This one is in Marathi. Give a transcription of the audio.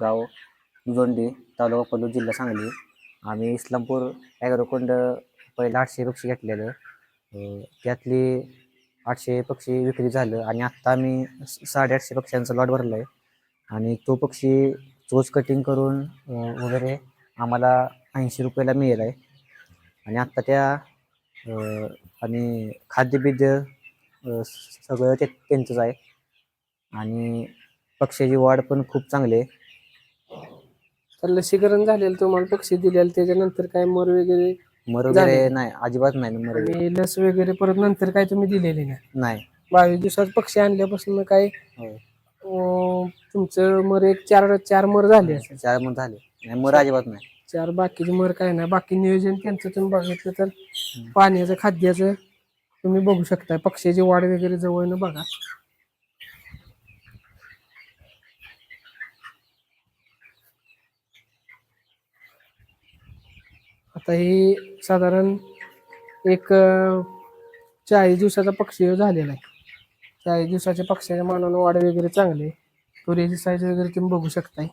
गाव दुजोंडी तालुका पल्लू जिल्हा सांगली. आम्ही इस्लामपूर ॲग्रोकोंड पहिलं आठशे पक्षी घेतलेलं. त्यातली आठशे पक्षी विक्री झालं आणि आत्ता आम्ही साडेआठशे पक्ष्यांचा लॉट भरला आहे आणि तो पक्षी चोच कटिंग करून वगैरे आम्हाला ऐंशी रुपयाला मिळेल आहे आणि आत्ता त्या आणि खाद्यबीज सगळं ते त्यांचंच आहे. आणि पक्ष्याची वाढ पण खूप चांगली आहे. तर लसीकरण झालेलं तुम्हाला पक्षी दिलेलं त्याच्यानंतर काय मर वगैरे मर वगैरे. नाही अजिबात नाही मर वगैरे. आणि लस वगैरे परत नंतर काय तुम्ही दिलेली नाही? नाही. बावीस दिवसात पक्षी आणल्यापासून काय हो. अं, तुमचं मर एक चार चार मर झाले असेल. चार मग झाले. नाही मर अजिबात नाही. चार बाकीचे मर काय नाही. बाकी नियोजन त्यांचं तुम्ही बघितलं तर पाण्याचं खाद्याचं तुम्ही बघू शकता पक्ष्याची वाढ वगैरे जवळनं बघा. आता हे साधारण एक चाळीस दिवसाचा पक्षी झालेला आहे. चाळीस दिवसाच्या पक्ष्याच्या मानानं वाढ वगैरे चांगली तुरीची साईज वगैरे तुम्ही बघू शकताय.